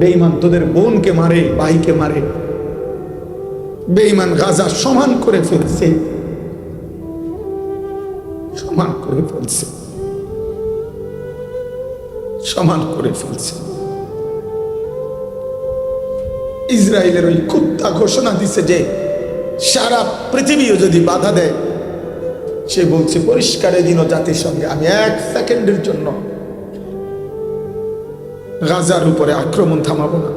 বেঈমান তোদের বোনকে মারে, ভাইকে মারে। বেঈমান গাজা সমান করে ফেলছে। সমান করে ফেলছে। সমান করে ফেলছে। ইসরায়েলের ওই কুত্তা ঘোষণা দিছে যে, সারা পৃথিবীও যদি বাধা দেয়, সে বলছে পরিষ্কারের দিন জাতির সঙ্গে আমি এক সেকেন্ডের জন্য গাজার উপরে আক্রমণ থামাবো না।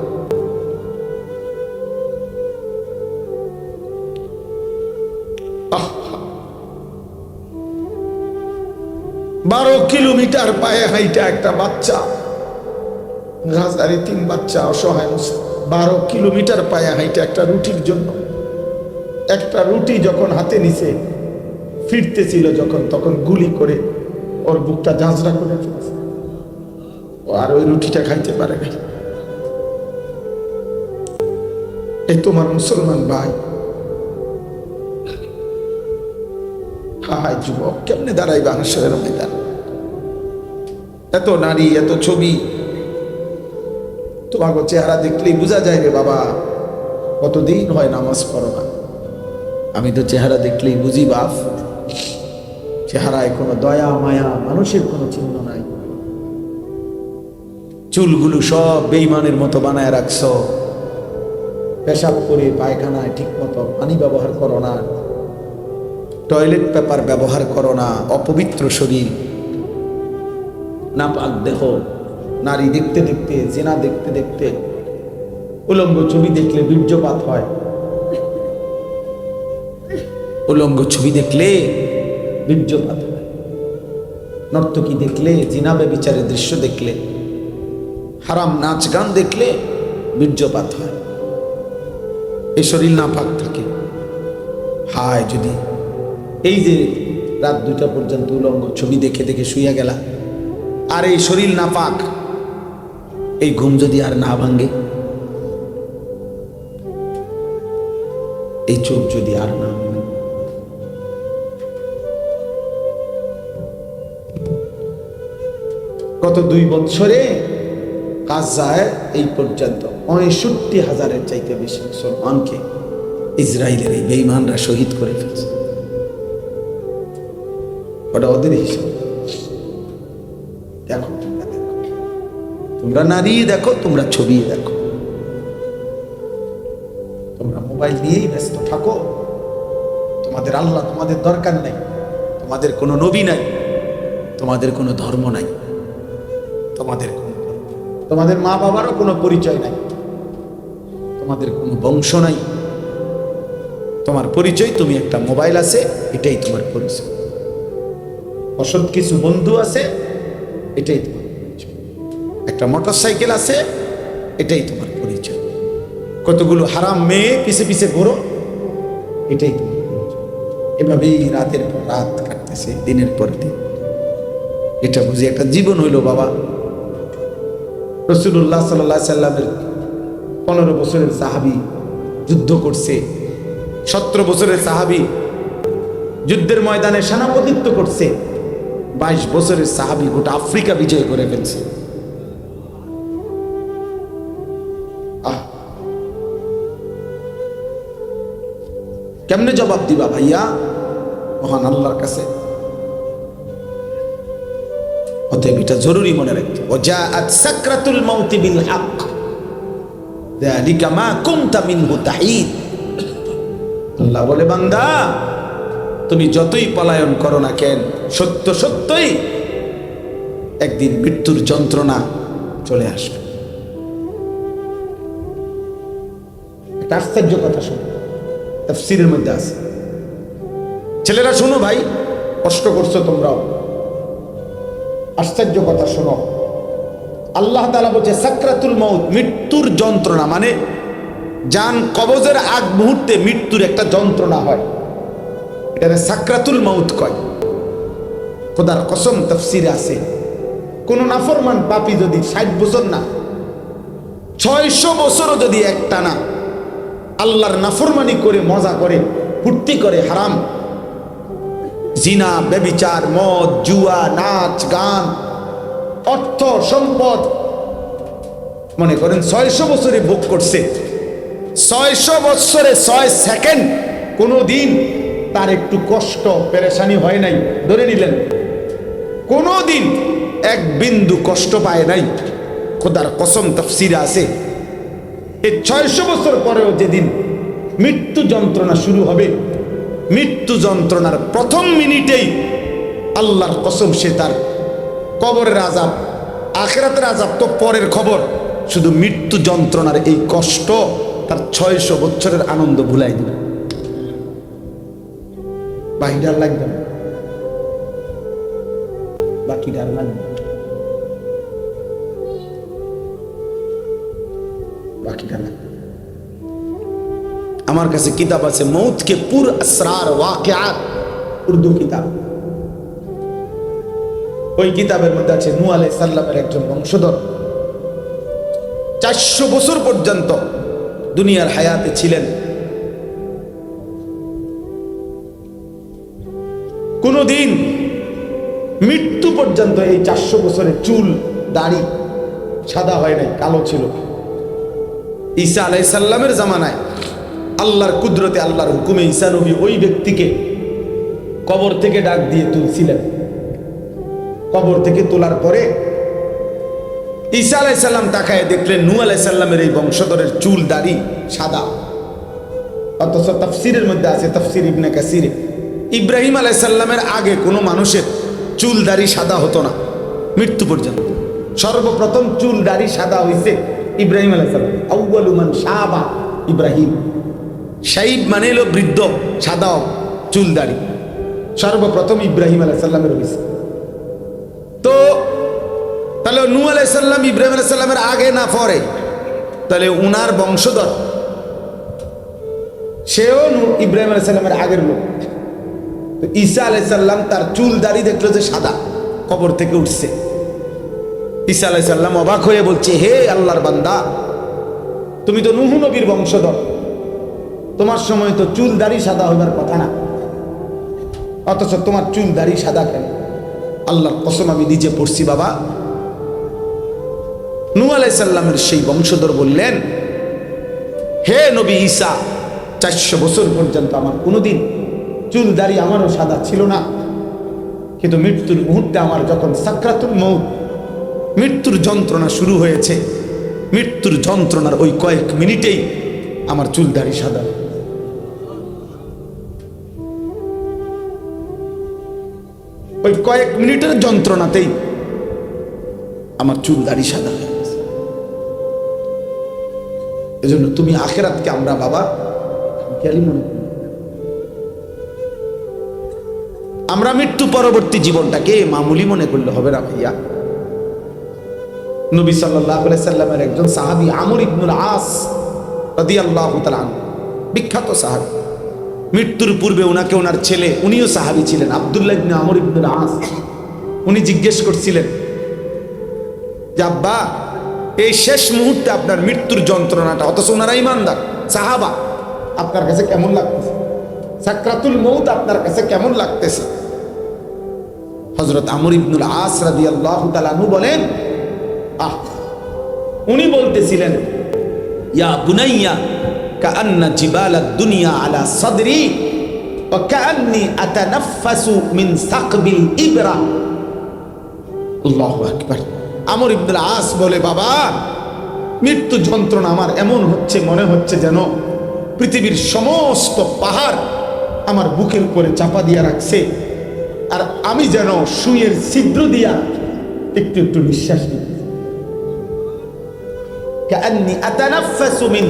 বারো কিলোমিটার পায়ে হাইটা একটা বাচ্চা গাজারে তিন বাচ্চা, অসহায়। বারো কিলোমিটার পায়ে হাইটা একটা রুটির জন্য একটা রুটি যখন হাতে নিছে, ফিরতেছিল যখন, তখন গুলি করে ওর বুকটা ঝাঁঝরা করে ফেলছে আর ওই রুটিটা খাইতে পারে না এই তোমার মুসলমান ভাই। হায় যুবক, কেমনে দাঁড়াইবে আনসারের ময়দান? এত নারী, এত ছবি। তোমাকে চেহারা দেখলেই বোঝা যায় রে বাবা, কতদিন হয় নামাজ পড়ো না। আমি তো চেহারা দেখলেই বুঝি বাপ। চেহারায় কোনো দয়া, মায়া, মানুষের কোনো চিহ্ন নাই। চুলগুলো সব বেইমানের মতো বানায় রাখছ। পেশাব করে পায়খানায় ঠিক মতো পানি ব্যবহার করো না। টয়লেট পেপার ব্যবহার করো না, অপবিত্র শরীর। না পাক দেহ, নারী দেখতে দেখতে, জেনা দেখতে দেখতে, উলঙ্গ ছবি দেখলে বীর্যপাত হয়। উলঙ্গ ছবি দেখলে বীর্যপাত হয়। নর্তকী দেখলে, জিনা বেবিচারের দৃশ্য দেখলে। হারাম নাচ গান দেখলে বীর্যপাত হয়। এই শরীর না পাক থাকে। হায় যদি এই যে রাত দুটা পর্যন্ত উলঙ্গ ছবি দেখে দেখে শুইয়া গেলা, আর এই শরীর না পাক এই ঘুম যদি আর না ভাঙ্গে এই চোখ যদি আর না গত দুই বছরে কাজ যায় এই পর্যন্ত পঁয়ষট্টি হাজারের চাইতে বেশি মুসলমানকে ইসরায়েলের এই বেইমানরা শহীদ করে ফেলছে। ওটা ওদের হিসাব। দেখো, তোমরা নারী দেখো, তোমরা ছবি দেখো। তোমরা মোবাইল নিয়েই ব্যস্ত থাকো। তোমাদের আল্লাহ তোমাদের দরকার নাই। তোমাদের কোনো নবী নাই। তোমাদের কোনো ধর্ম নাই। তোমাদের তোমাদের মা বাবারও কোনো পরিচয় নাই। তোমাদের কোনো বংশ নাই। তোমার পরিচয় তুমি একটা মোবাইল আছে, এটাই তোমার পরিচয়। অসৎ কিছু বন্ধু আছে, এটাই তোমার পরিচয়। একটা মোটর সাইকেল আছে, এটাই তোমার পরিচয়। কতগুলো হারাম মেয়ে পিছে পিছে ঘোরো, এটাই তোমার পরিচয়। এভাবেই রাতের পর রাত কাটতেছে, দিনের পর দিন। এটা বুঝি একটা জীবন হইল বাবা। রসুল্লাহ সাল্লাহ সাল্লামের পনেরো বছরের সাহাবি যুদ্ধ করছে, সতেরো বছরের সাহাবি যুদ্ধের ময়দানে সেনাপতিত্ব করছে, বাইশ বছরের সাহাবি গোটা আফ্রিকা বিজয় করে ফেলছে। কেমনে জবাব দিবা ভাইয়া? মহান আল্লাহর কাছে। অতএব এটা জরুরি মনে রাখতে ওজাআত সাকরাতুল মাউতি বিল হক মা কুনতা মিনহু তাহিদ আল্লাহ বলে, বান্দা, তুমি যতই পলায়ন করো না কেন, সত্য সত্যই একদিন মৃত্যুর যন্ত্রণা চলে আসবে। একটা আশ্চর্য কথা শুনো তাফসীরের মধ্যে আছে। ছেলেরা, শোনো ভাই, কষ্ট করছ তোমরাও। আশ্চর্য কথা শোনো। আল্লাহ তালা বলছে, সাকরাতুল মৌত মৃত্যুর যন্ত্রণা মানে যান কবজের আগ মুহূর্তে মৃত্যুর একটা যন্ত্রণা হয়। এটাকে সাকরাতুল মৌত কয়। খোদার কসম, তফসিরে আছে। কোন নাফরমান পাপি যদি ষাট বছর না, ছয়শো বছরও যদি একটা না, আল্লাহর নাফরমানি করে, মজা করে, ফুর্তি করে, হারাম জিনা বেবিচার মদ, জুয়া, নাচ, গান, অর্থ, সম্পদ। মনে করেন ছয়শো বছরে ভোগ করছে। ছয়শো বছরে ছয় সেকেন্ড। কোনো দিন তার একটু কষ্ট, পেরেশানি হয় নাই। ধরে নিলেন। কোনো দিন এক বিন্দু কষ্ট পায় নাই। খোদার কসম তফসিরা আছে। এই ছয়শো বছর পরেও যেদিন মৃত্যু যন্ত্রণা শুরু হবে মৃত্যু যন্ত্রণার প্রথম মিনিটেই আল্লাহর কসম সে তার কবরের আজাব আখেরাতের আজাব তো পরের খবর। শুধু মৃত্যু যন্ত্রণার এই কষ্ট তার ছয়শো বছরের আনন্দ ভুলাই দিবে। বাকিটার লাগবে না। বাকিটার লাগবে বাকিটা লাগবে। আমার কাছে কিতাব আছে মৌতকে পুর আসরার ওয়াকিয়াত উর্দু কিতাব। ওই কিতাবের মধ্যে আছে নু আলাই সাল্লামের একজন বংশধর। চারশো বছর পর্যন্ত দুনিয়ার হায়াতে ছিলেন। কোনদিন মৃত্যু পর্যন্ত এই চারশো বছরের চুল, দাড়ি সাদা হয় নাই, কালো ছিল। ঈসা আলাই সাল্লামের জামানায় আল্লাহর কুদরতে আল্লাহর হুকুমে ইসানবী ওই ব্যক্তিকে কবর থেকে ডাক দিয়ে তুলছিলেন। কবর থেকে তোলার পরে ঈসা আলাইসাল্লাম তাকায় দেখলেন নু আলাইসাল্লামের এই বংশধরের চুল, দাড়ি সাদা। অথচ তফসিরের মধ্যে আছে তফসির ইবনে কাসিরে। ইব্রাহিম আলাইসাল্লামের আগে কোনো মানুষের চুল, দাড়ি সাদা হতো না, মৃত্যু পর্যন্ত। সর্বপ্রথম চুল, দাড়ি সাদা হইছে ইব্রাহিম আলাইসাল্লাম আউ্বালুমান শাহবা ইব্রাহিম। শাইব মানে হলো বৃদ্ধ, সাদা চুল দাড়ি সর্বপ্রথম ইব্রাহিম আলাইসাল্লামের হয়েছে তো, তাহলে নু আলাইসাল্লাম ইব্রাহিম আলাইসাল্লামের আগে না পরে? তাহলে উনার বংশধর। সেও নু ইব্রাহিম আলাইসাল্লামের আগের লোক। তো ঈসা আলাইসাল্লাম তার চুল দাড়ি দেখল যে সাদা, কবর থেকে উঠছে। ঈসা আলাইসাল্লাম অবাক হয়ে বলছে, হে আল্লাহর বান্দা, তুমি তো নুহু নবীর বংশধর। তোমার সময় তো চুল দাড়ি সাদা হইবার কথা না। অথচ তোমার চুল দাড়ি সাদা কেন? আল্লাহর কসম আমি নিজে পড়ছি, বাবা। নু আলাইসাল্লামের সেই বংশধর বললেন, হে নবী ঈসা, চারশো বছর পর্যন্ত আমার কোনোদিন চুল দাড়ি আমারও সাদা ছিল না। কিন্তু মৃত্যুর মুহূর্তে আমার যখন সাকরাতুল মৌত মৃত্যুর যন্ত্রণা শুরু হয়েছে, মৃত্যুর যন্ত্রণার ওই কয়েক মিনিটেই আমার চুল দাড়ি সাদা ওই কয়েক মিনিটের যন্ত্রণাতেই আমার চুল দাড়ি সাদা হয়ে গেছে। এজন্য তুমি আখেরাতকে আমরা বাবা খেয়ালি মনে করি আমরা মৃত্যু পরবর্তী জীবনটাকে মামুলি মনে করলে হবে না ভাইয়া। নবী সাল্লাহ সাল্লামের একজন সাহাবি আমর ইবনুল আস রাদিয়াল্লাহু তাআলা বিখ্যাত সাহাবি। মৃত্যুর পূর্বে ওনাকে ওনার ছেলে, উনিও সাহাবি ছিলেন, আবদুল্লাহ ইবনে আমর ইবনুল আস। উনি জিজ্ঞেস করছিলেন যে, আব্বা, এই শেষ মুহূর্তে আপনার মৃত্যুর যন্ত্রণাটা, অথচ ওনারা ইমানদার, সাহাবা, আপনার কাছে কেমন লাগতেছে? সাকরাতুল মৌত আপনার কাছে কেমন লাগতেছে? হজরত আমর ইবনুল আস রাদি আল্লাহ বলেন, আহ। উনি বলতেছিলেন, ইয়া বুনাইয়া কাআন্না জিবাল দুনিয়া আলা সাদরি কাআন্নি আতানাফাসু মিন সাকবিল ইবরা। আল্লাহু আকবার। আমর ইবনুল আস বলে, বাবা, মৃত্যু যন্ত্রণা আমার এমন হচ্ছে, মনে হচ্ছে যেন পৃথিবীর সমস্ত পাহাড় আমার বুকের উপরে চাপা দিয়া রাখছে। আর আমি যেন সুইয়ের ছিদ্র দিয়া একটু একটু নিঃশ্বাস নিই মিন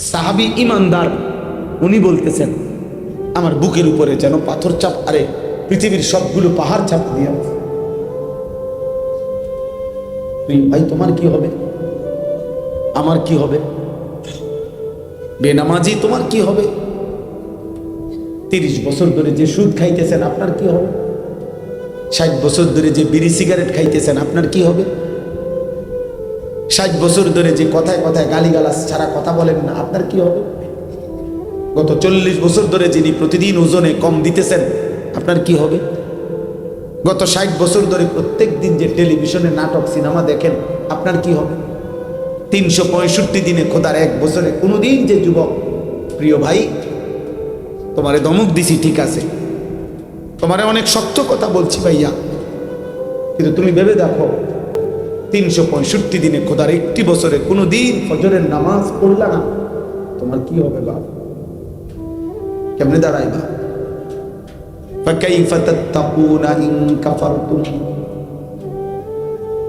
সাহাবি ইমানদার, উনি বলতেছেন, আমার বুকের উপরে যেন পাথর চাপ, আরে পৃথিবীর সবগুলো পাহাড় চাপ দিয়ে তুই ভাই, তোমার কি হবে? আমার কি হবে? বেনামাজি, তোমার কি হবে? তিরিশ বছর ধরে যে সুদ খাইতেছেন, আপনার কি হবে? ষাট বছর ধরে যে বিড়ি সিগারেট খাইতেছেন, আপনার কি হবে? ষাট বছর ধরে যে কথায় কথায় গালিগালাজ ছাড়া কথা বলেন না, আপনার কি হবে? গত চল্লিশ বছর ধরে যিনি প্রতিদিন ওজনে কম দিতেছেন, আপনার কি হবে? গত ষাট বছর ধরে প্রত্যেক দিন যে টেলিভিশনে নাটক, সিনেমা দেখেন, আপনার কি হবে? তিনশো পঁয়ষট্টি দিনে খোদার এক বছরে কোনোদিন যে যুবক, প্রিয় ভাই, তোমারে দমক দিছি, ঠিক আছে। তোমারে অনেক শক্ত কথা বলছি ভাইয়া কিন্তু তুমি ভেবে দেখো তিনশো পঁয়ষট্টি দিনে খোদার একটি বছরে কোনো দিন ফজরের নামাজ পড়লা না তোমার কি হবে বাপ কেমনে দাঁড়ায় বাপ فكيف تتقون إن كفرتم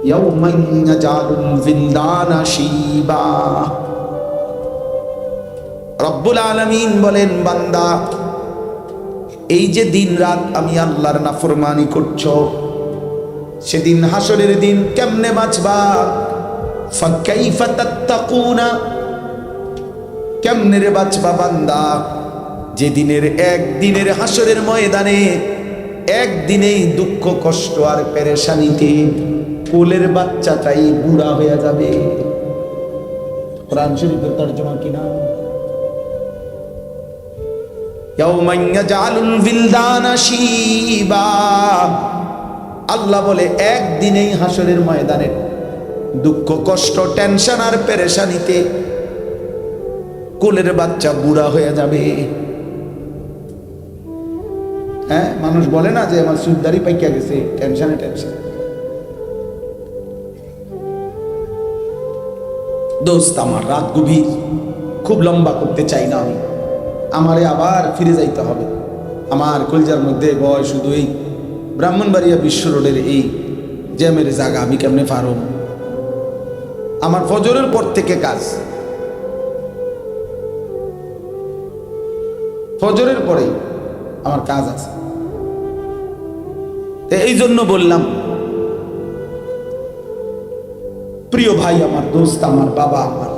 يوما يجعل الولدان شيبا রব্বুল আলমিন বলেন বান্দা এই যে দিন রাত আমি আল্লাহর নাফরমানি করছ, সেদিন হাসরের দিন কেমনে বাঁচবা? কেমনে রে বাঁচবা বান্দা? যে দিনের একদিনের হাসরের ময়দানে একদিনেই দুঃখ, কষ্ট আর পেরেশানিতে কোলের বাচ্চাটাই বুড়া হয়ে যাবে। কোরআন শরীফের তর্জমা কিনা? আল্লাহ বলে, একদিনেই হাসরের ময়দানে দুঃখ, কষ্ট, টেনশন আর পেরেশানিতে কোলের বাচ্চা বুড়া হয়ে যাবে। হ্যাঁ মানুষ বলে না যে আমার সুদারি পাইকা গেছে, টেনশনে টেনশন। দোস্ত, আমার রাত গভীর, খুব লম্বা করতে চাই না আমি। আমারে আবার ফিরে যাইতে হবে। আমার কলজার মধ্যে বয় শুধু এই ব্রাহ্মণবাড়িয়া বিশ্ব রোডের এই জ্যামের জায়গা আমি কেমনে পারো আমার ফজরের পর থেকে কাজ। ফজরের পরে আমার কাজ আছে। এই জন্য বললাম, প্রিয় ভাই, আমার দোস্ত, আমার বাবা, আমার,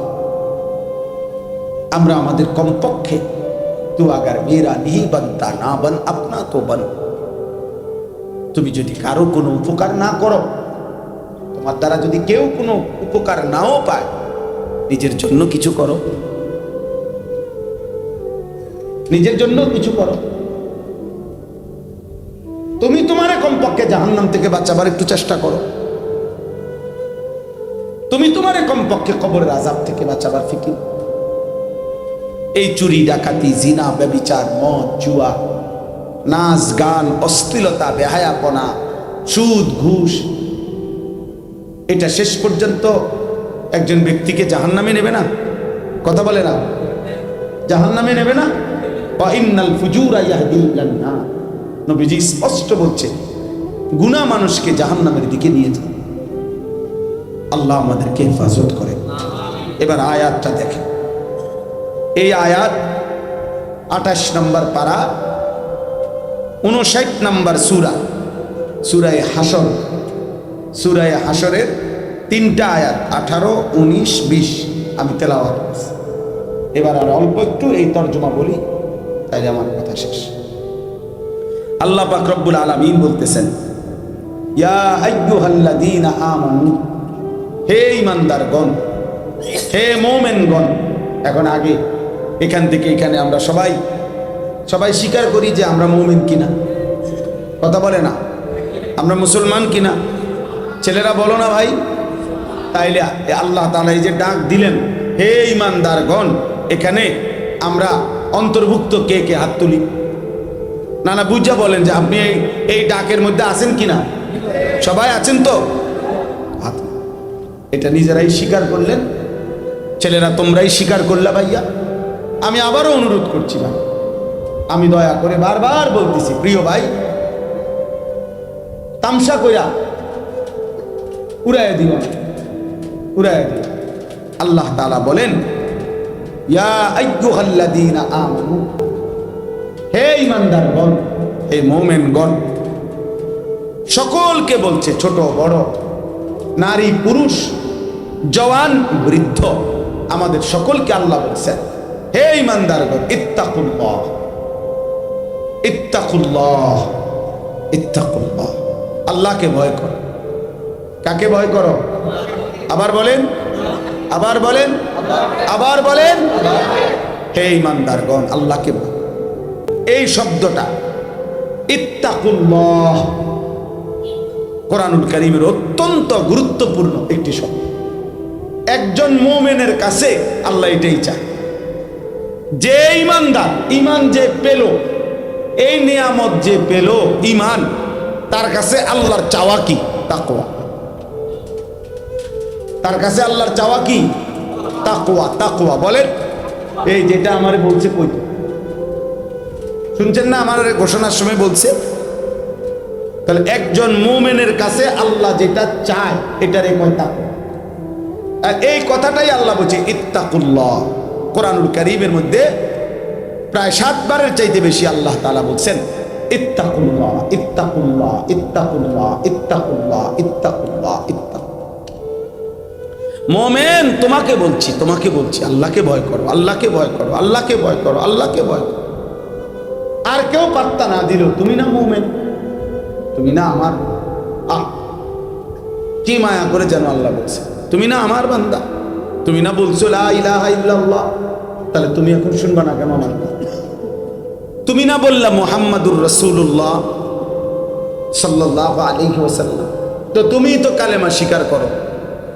আমরা আমাদের কমপক্ষে তু আগার মেয়েরা নিহি বনতা না বন, আপনা তো বন। তুমি যদি কারও কোনো উপকার না করো, তোমার দ্বারা যদি কেউ কোনো উপকার নাও পায়, নিজের জন্য কিছু করো। নিজের জন্য কিছু করো। তুমি তোমারে কমপক্ষে জাহান্নাম থেকে বাঁচাবার একটু চেষ্টা করো। তুমি তোমারে কমপক্ষে কবরের আজাব থেকে বাঁচাবার ফিকির। এই চুরি ডাকাতি, জিনা, ব্যবিচার, মদ, জুয়া, নাচ, গান, অশ্লীলতা, বেহায়াপনা, সুদ, ঘুষ, এটা শেষ পর্যন্ত একজন ব্যক্তিকে জাহান নামে নেবে না? কথা বলে না? জাহান নামে নেবে না? নবীজি স্পষ্ট বলছে গুণা মানুষকে জাহান নামের দিকে নিয়ে যায় আল্লাহ আমাদেরকে হেফাজত করে এবার আয়াতটা দেখেন। এই আয়াত আঠাশ নম্বর পারা, উনষাট নম্বর সুরা, সুরায় হাসর সুরায় হাসরের তিনটা আয়াত, আঠারো, উনিশ, বিশ, আমি তেলাওয়াত এবার আর অল্প একটু এই তর্জমা বলি তাই আমার কথা শেষ। আল্লাহ পাক রব্বুল আলামিন বলতেছেন হে ঈমানদারগণ, হে মুমিনগণ, এখন আগে এখান থেকে এখানে আমরা সবাই সবাই স্বীকার করি যে আমরা মুমিন কিনা। কথা বলে না? আমরা মুসলমান কিনা? ছেলেরা বলো না ভাই। তাইলে আল্লাহ তাআলা এই যে ডাক দিলেন, হে ঈমানদারগণ, এখানে আমরা অন্তর্ভুক্ত কে কে হাত তুলি? না না বুঝা বলেন যে আপনি এই ডাকের মধ্যে আছেন কিনা? সবাই আছেন তো? এটা নিজেরাই স্বীকার করলেন। ছেলেরা তোমরাই স্বীকার করলা ভাইয়া। আমি আবারও অনুরোধ করছি ভাই। আমি দয়া করে বারবার বলতেছি, প্রিয় ভাই, তামসা কইরা উড়াইয়া দিও উড়াইয়া দিও। আল্লাহ তাআলা বলেন, ইয়া আইয়ুহাল্লাযীনা আমানু, হে হে মোমেনগণ, সকলকে বলছে, ছোট, বড়, নারী, পুরুষ, জওয়ান, বৃদ্ধ, আমাদের সকলকে আল্লাহ বলছেন হে ইমানদারগণ, ইত্তাকুল্লাহ। ইত্তাকুল্লাহ ইত্তাকুল্লাহ। আল্লাহকে ভয় করো। কাকে ভয় করো? আবার বলেন আবার বলেন আবার বলেন। হে ইমানদারগণ, আল্লাহকে এই শব্দটা, ইত্তাকুল্লাহ, কোরআনুল করিমের অত্যন্ত গুরুত্বপূর্ণ একটি শব্দ। একজন মোমেনের কাছে আল্লাহ এটাই চায়। যে ইমানদার, ইমান যে পেল, এই নিয়ামত যে পেল, ইমান, তার কাছে আল্লাহর চাওয়া কি? তাকওয়া। তার কাছে আল্লাহর চাওয়া কি? তাকওয়া তাকওয়া। বলেন, এই যেটা আমার বলছে কই? শুনছেন না আমার ঘোষণার সময় বলছে? তাহলে একজন মুমিনের কাছে আল্লাহ যেটা চায় এটার এই কয় আর এই কথাটাই আল্লাহ বলছে, ইত্তাকুল্লাহ। কোরআনুল করিমের মধ্যে প্রায় সাতবারের চাইতে বেশি আল্লাহ তাআলা বলছেন, ইত্তাকুল্লাহ ইত্তাকুল্লাহ ইত্তাকুল্লাহ ইত্তাকুল্লাহ ইত্তাকুল্লাহ ইত্তাকুল্লাহ। মোমেন, তোমাকে বলছি তোমাকে বলছি, আল্লাহকে ভয় করো, আল্লাহকে ভয় করো, আল্লাহকে ভয় করো, আল্লাহকে ভয় করো। আর কেউ পাত্তা না দিল তুমি না মোমেন, তুমি না আমার আহ, কি মায়া করে যেন আল্লাহ বলছে? তুমি না আমার বান্দা, তুমি না বলছো লা ইলাহা ইল্লাল্লাহ। তাহলে তুমি এখন শুনবা না কেন আমার? তুমি না বললা মুহাম্মাদুর রাসূলুল্লাহ সাল্লাল্লাহু আলাইহি ওয়াসাল্লাম। তো তুমিই তো কালেমা স্বীকার করো।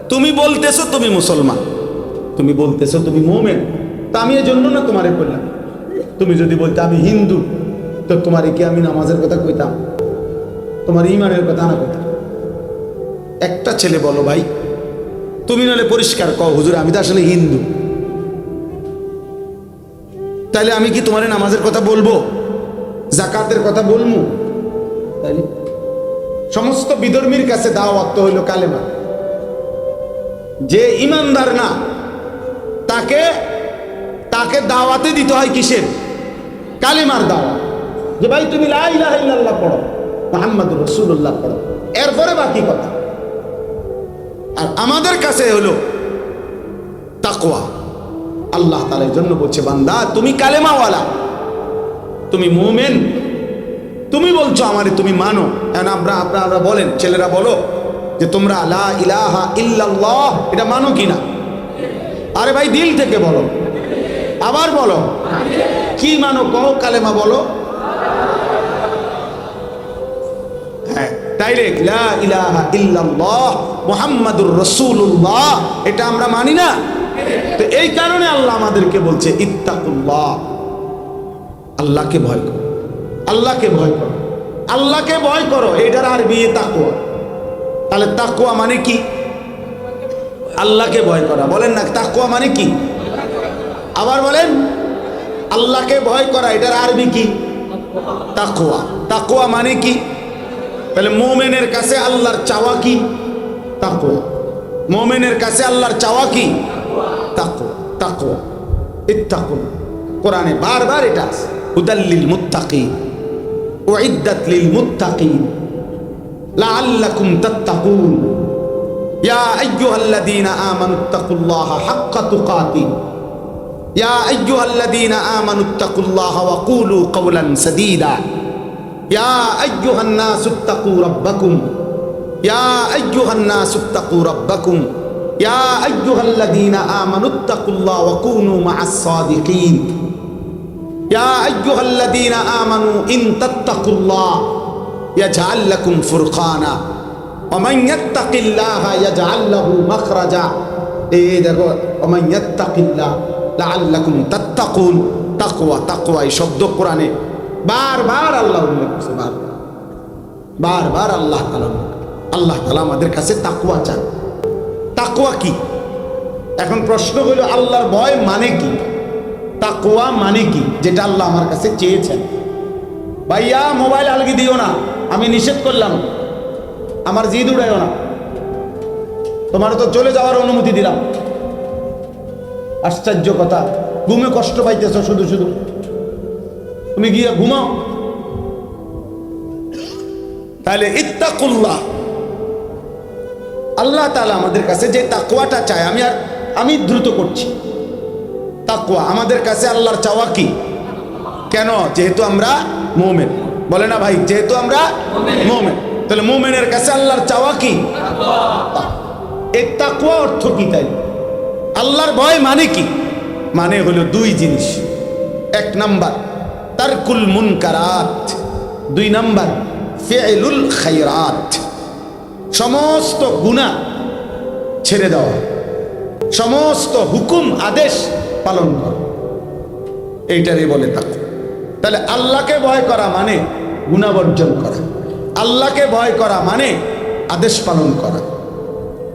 তুমি বলতেছো তুমি মুসলমান। তুমি বলতেছো তুমি মোমেন। তা আমি এজন্য না তোমারে বললাম তুমি যদি বলতে আমি হিন্দু, তো তোমারে কি আমি নামাজের কথা কইতাম? তোমার ইমানের কথা না কইতাম? একটা ছেলে বলো ভাই, তুমি নাহলে পরিষ্কার কও, হুজুর আমি তো আসলে হিন্দু। তাইলে আমি কি তোমার নামাজের কথা বলব? জাকাতের কথা বলব সমস্ত বিধর্মীর কাছে দাওয়াত হইল কালেমা। যে ইমানদার না, তাকে তাকে দাওয়াতে দিতে হয় কিসের? কালেমার দাওয়াত। যে ভাই তুমি পড়ো, মুহাম্মাদুর রাসূলুল্লাহ পড়ো, এরপরে বাকি কথা। আর আমাদের কাছে হলো তাকওয়া। আল্লাহ তাআলার জন্য বলছে, বান্দা, তুমি কালেমাওয়ালা। তুমি মুমিন। তুমি বলছো আমারে তুমি মানো। এখন আমরা, আপনারা বলেন, ছেলেরা বলো যে তোমরা লা ইলাহা ইল্লাল্লাহ, এটা মানো কিনা? আরে ভাই, দিল থেকে বলো। আবার বলো। কি মানো? কও কালেমা বলো। হ্যাঁ ডাইরেক্ট লা ইলাহা ইল্লাল্লাহ, মুহাম্মাদুর রাসূলুল্লাহ, এটা আমরা মানি না। তো এই কারণে আল্লাহ আমাদেরকে বলছে, ইত্তাকুল্লাহ। আল্লাহকে ভয় করো। আল্লাহকে ভয় করো। আল্লাহকে ভয় করো এটার আর বিয়ে তাকুয়া। তাহলে তাকুয়া মানে কি? আল্লাহকে ভয় করা। বলেন না, তাকুয়া মানে কি? আবার বলেন, আল্লাহকে ভয় করা, এটার আরবি কি? তাকুয়া। তাকুয়া মানে কি? তাহলে মোমেনের কাছে আল্লাহর চাওয়া কি? তাকুয়া। মোমেনের কাছে আল্লাহর চাওয়া কি? তাকো তাকো ইত্তাকুন। কোরআনে বারবার এটা আছে। হুদাল্লিল মুত্তাকি ও ইদ্দাত লিল মুত্তাকি লাআল্লাকুম তাত্তাকুন। ইয়া আইয়ুহাল্লাযীনা আমানু তাকুল্লাহা হাক্কা তুকাতি। ইয়া আইয়ুহাল্লাযীনা আমানু তাকুল্লাহা ওয়া কুলু কাওলান সাদীদা। يا أيها الذين آمنوا اتقوا الله وكونوا مع الصادقين يا أيها الذين آمنوا إن تتقوا الله يجعل لكم فرقانا ومن يتق الله يجعل له مخرجا إيه দেখো ومن يتق الله লাআল্লাকুম তাত্তাকুন তাকওয়া তাকওয়া এই শব্দ কোরআনে বারবার আল্লাহ উল্লেখ করছে বারবার বারবার আল্লাহ তাআলা উল্লেখ করছে। আল্লাহ তাআলা আমাদের কাছে তাকওয়া চান তাকওয়া কি? এখন প্রশ্ন হলো, আল্লাহর ভয় মানে কি? তাকওয়া মানে কি? যেটা আল্লাহ আমার কাছে চেয়েছেন। ভাইয়া, মোবাইল আলগি দিও না। আমি নিষেধ করলাম। আমার জিদ উড়াইও না। তোমার তো চলে যাওয়ার অনুমতি দিলাম। আশ্চর্য কথা। ঘুমে কষ্ট পাইতেছ শুধু শুধু। তুমি গিয়ে ঘুমাও। তাহলে ইত্তাকুল্লাহ। আল্লাহ তালা আমাদের কাছে যে তাকুয়াটা চায়, আমি আর আমি দ্রুত করছি। তাকুয়া আমাদের কাছে আল্লাহর চাওয়া কি? কেন? যেহেতু আমরা মোমেন। বলে না ভাই, যেহেতু আমরা মোমেন। তাহলে মোমেনের কাছে আল্লাহর চাওয়া কি? এই তাকুয়া অর্থ কি তাই? আল্লাহর ভয় মানে কি? মানে হলো দুই জিনিস। এক নাম্বার, তারকুল মুনকারাত। দুই নাম্বার ফেলুল খাইরাত সমস্ত গুণা ছেড়ে দেওয়া সমস্ত হুকুম, আদেশ পালন করা। এইটারই বলে তাকওয়া তাহলে আল্লাহকে ভয় করা মানে গুণাবর্জন করা। আল্লাহকে ভয় করা মানে আদেশ পালন করা।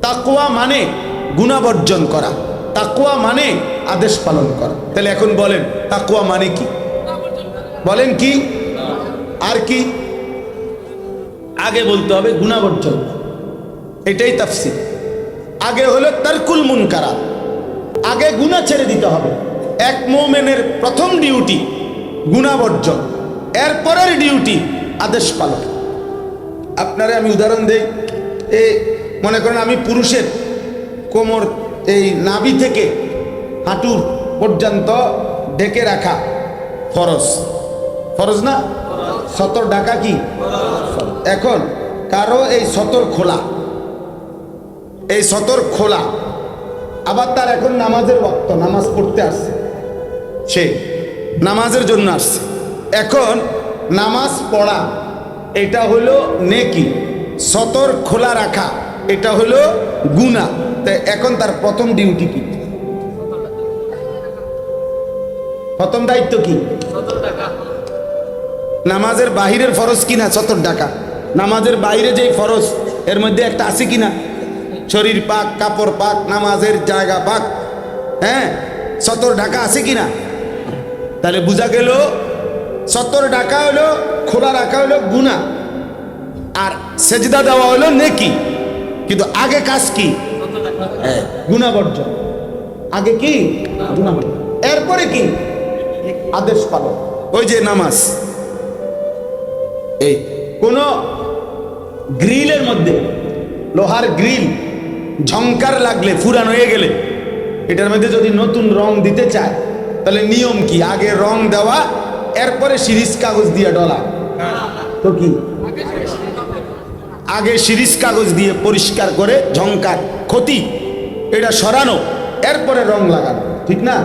তাকুয়া মানে গুণাবর্জন করা। তাকুয়া মানে আদেশ পালন করা। তাহলে এখন বলেন তাকুয়া মানে কি? বলেন কি? আর কি? আগে বলতে হবে গুণাবর্জন এটাই তাফসির। আগে হলো তারকুল মুনকারা আগে গুণা ছেড়ে দিতে হবে। এক মোমেনের প্রথম ডিউটি গুণাবর্জন এরপরের ডিউটি আদেশ পালন। আপনারা আমি উদাহরণ দেই। এ মনে করেন আমি পুরুষের কোমর এই নাভি থেকে হাঁটুর পর্যন্ত ঢেকে রাখা ফরজ। ফরজ না? সতর ডাকা কি? এখন কারও এই সতর খোলা। এই সতর খোলা। আবার তার এখন নামাজের বক্ত নামাজ পড়তে আসছে। সে নামাজের জন্য আসছে। এখন নামাজ পড়া, এটা হলো নেকি। সতর খোলা রাখা, এটা হলো গুণা তাই এখন তার প্রথম ডিউটি কি? প্রথম দায়িত্ব কি? নামাজের বাহিরের ফরজ কিনা? সতর ডাকা। নামাজের বাইরে যেই ফরজ, এর মধ্যে একটা আছে কিনা? শরীর পাক কাপড় পাক নামাজের জায়গা পাক। হ্যাঁ? সতর ঢাকা আছে কিনা? তাহলে বোঝা গেল সতর ঢাকা হলো খোলা রাখা হলো গুণা আর সেজদা দেওয়া হলো নেকি। কিন্তু আগে কাজ কি? হ্যাঁ, গুণাবর্জন আগে কি? গুণাবর্জন এরপরে কি? আদেশ পালন। ওই যে নামাজ। এই কোন গ্রিলের মধ্যে লোহার গ্রিল ঝংকার লাগলে, ফুরান হয়ে গেলে। এটার মধ্যে যদি নতুন রং দিতে চায়, তাহলে নিয়ম কি? আগে রং দেওয়া, এরপরে সিরিজ কাগজ দিয়ে ডলা। তো কি? আগে সিরিজ কাগজ দিয়ে পরিষ্কার করে, ঝংকার, ক্ষতি, এটা সরানো, এরপরে রং লাগানো। ঠিক না?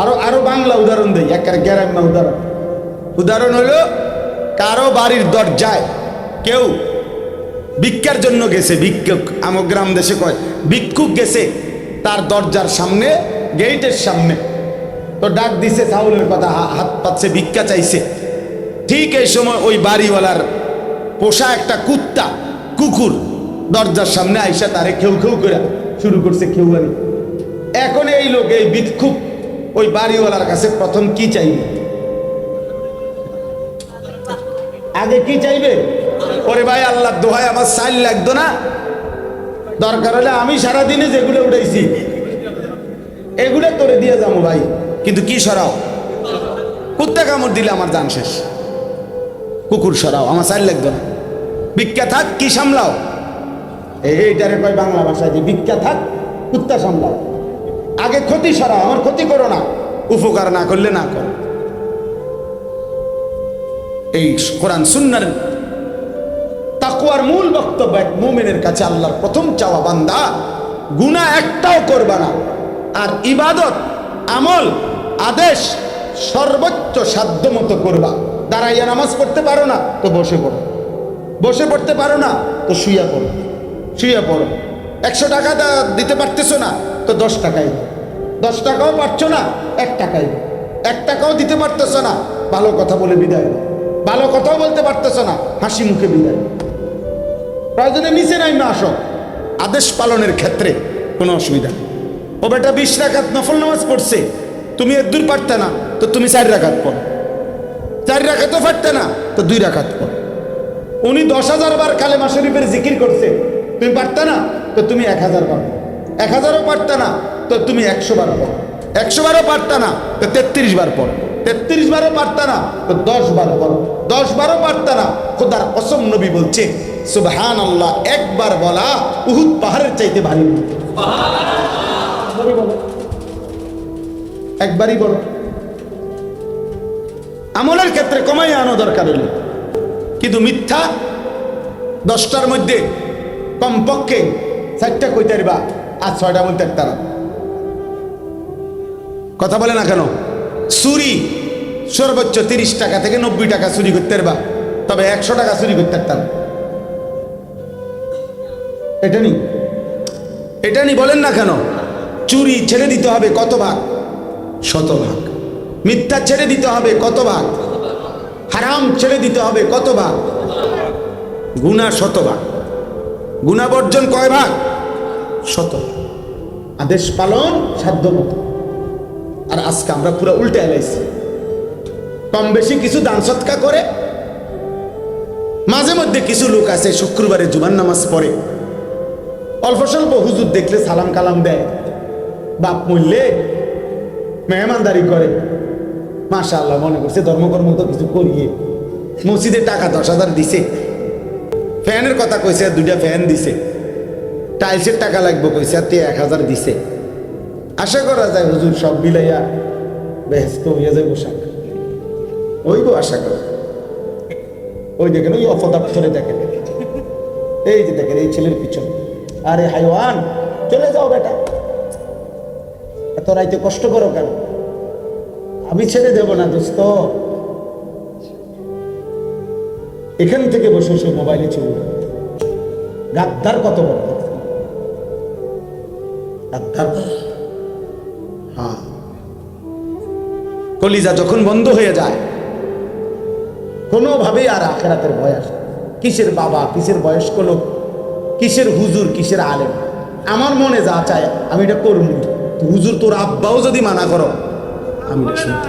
আরও আরও বাংলা উদাহরণ দেই একের গ্যারাম্য উদাহরণ। উদাহরণ হলো, কারও বাড়ির দরজায় কেউ ভিক্ষার জন্য গেছে, ভিক্ষুক। আমার গ্রাম দেশে কয়, ভিক্ষুক গেছে তার দরজার সামনে গেটের সামনে। তো ডাক দিছে চাউলের কথা হাত পাচ্ছে ভিক্ষা চাইছে। ঠিক এই সময় ওই বাড়িওয়ালার পোষা একটা কুত্তা, কুকুর দরজার সামনে আইসা তারে খেউ খেউ করে শুরু করছে খেউয়ানি এখন এই লোক, এই ভিক্ষুক, ওই বাড়িওয়ালার কাছে প্রথম কি চাইবে? আগে কি চাইবে? ওরে ভাই আল্লাহ দোহাই আমার সাইল লাগতো না। দরকার হলে আমি সারাদিনে যেগুলো উঠাইছি, এগুলো তোরে দিয়ে যাব ভাই। কিন্তু কি সরাও? কুত্তা কামড় দিলে আমার জান শেষ। কুকুর সরাও, আমার সাইল লাগতো না। ভিক্ষা থাক, কি সামলাও? এই- এইটারে কয় বাংলা ভাষায় যে ভিক্ষা থাক, কুত্তা সামলাও। আগে ক্ষতি সরাও, আমার ক্ষতি করো না। উপকার না করলে না করো। এই কোরআন, সুন্নার তাকুয়ার মূল বক্তব্য এক মুমিনের কাছে আল্লাহর প্রথম চাওয়া বান্দা, গুনাহ একটাও করবা না। আর ইবাদত, আমল, আদেশ সর্বোচ্চ সাধ্য মতো করবা। দাঁড়াইয়া নামাজ পড়তে পারো না, তো বসে পড়ো। বসে পড়তে পারো না, তো শুইয়া পড়ো। শুইয়া পড়ো। একশো টাকা দিতে পারতেছো না, তো দশ টাকাই দশ টাকাও পারছ না, এক টাকাই এক টাকাও দিতে পারতেছো না, ভালো কথা বলে বিদায় ভালো কথাও বলতে পারতেছো না, হাসি মুখে বিদায়। প্রয়োজনে নিচে নাইমে আসো, আদেশ পালনের ক্ষেত্রে কোনো অসুবিধা নেই। ও বেটা বিশ রাখাত নফল নামাজ পড়ছে, তুমি এর দূর পারতে না, তো তুমি চার রাখাত পড়ো। চার রাখাতও পারতে না, তো দুই রাখাত পড়ো। উনি দশ হাজার বার কালেমা শরীফের জিকির করছে, তুমি পারতে না, তো তুমি এক হাজার বার এক হাজারও পারতে না, তো তুমি একশো বার পড়ো। একশো বারও পারতে না, তো তেত্রিশ বার পড়ো। তেত্রিশ বারও পারতে না, তো দশ বার পড়ো। দশ বারও পারতে না, খোদার অসম নবী বলছে সুবহান আল্লাহ একবার বলা উহুদ পাহাড়ের চাইতে ভারী একবারই বলো। আমলের ক্ষেত্রে কমাই আনো দরকার হইল। কিন্তু মিথ্যা দশটার মধ্যে কমপক্ষে চারটা কইতে পারবা, আর ছয়টা বলতে একটা কথা বলে না কেন? চুরি সর্বোচ্চ তিরিশ টাকা থেকে নব্বই টাকা চুরি করতে পারবা, তবে একশো টাকা চুরি করতে পারতাম। এটা নি। এটা নি বলেন না কেন? চুরি ছেড়ে দিতে হবে কত ভাগ? শতভাগ মিথ্যা ছেড়ে দিতে হবে কত ভাগ? হারাম ছেড়ে দিতে হবে কত ভাগ? গুণা শতভাগ গুণা বর্জন কয় ভাগ? শত আদেশ পালন সাধ্য মতো আর আজকে আমরা পুরো উল্টে এলাইছি। কম বেশি কিছু দান সৎকা করে, মাঝে মধ্যে কিছু লোক আছে, শুক্রবারে জুমার নামাজ পড়ে। অল্প স্বল্প হুজুর দেখলে সালাম কালাম দেয়। বাপ মরলে মেহমানদারি করে। মাশা আল্লাহ মনে করছে ধর্মকর্ম তো কিছু করিয়ে। মসজিদে টাকা দশ হাজার দিছে। ফ্যানের কথা কইছে আর দুইটা ফ্যান দিছে। টাইলসের টাকা লাগবে কইছে, আর এক হাজার দিছে। আশা করা যায় হুজুর সব বিলাইয়া ব্যস্ত হইয়া যাইব সাক ওই গো আশা করা। ওই দেখেন, ওই অপদার্থরে দেখেন। এই যে দেখেন, এই ছেলের পিছনে। আরে হাইওয়ান, চলে যাও বেটা। এত রাইতে কষ্ট করো কেন? আমি ছেড়ে দেব না দোস্ত। এখান থেকে বসে বসে মোবাইলে ছবি গাদ্দার কত বড়। গাদ্দার হ্যাঁ। কলিজা যখন বন্ধ হয়ে যায়, কোনোভাবেই আর আখেরাতের ভয় আসে কিসের বাবা, কিসের বয়স্ক লোক? কিসের হুজুর, কিসের আলেম? আমার মনে যা চায়, আমি এটা করব হুজুর, তোর আব্বাও যদি মানা করো, আমি এটা শুনতে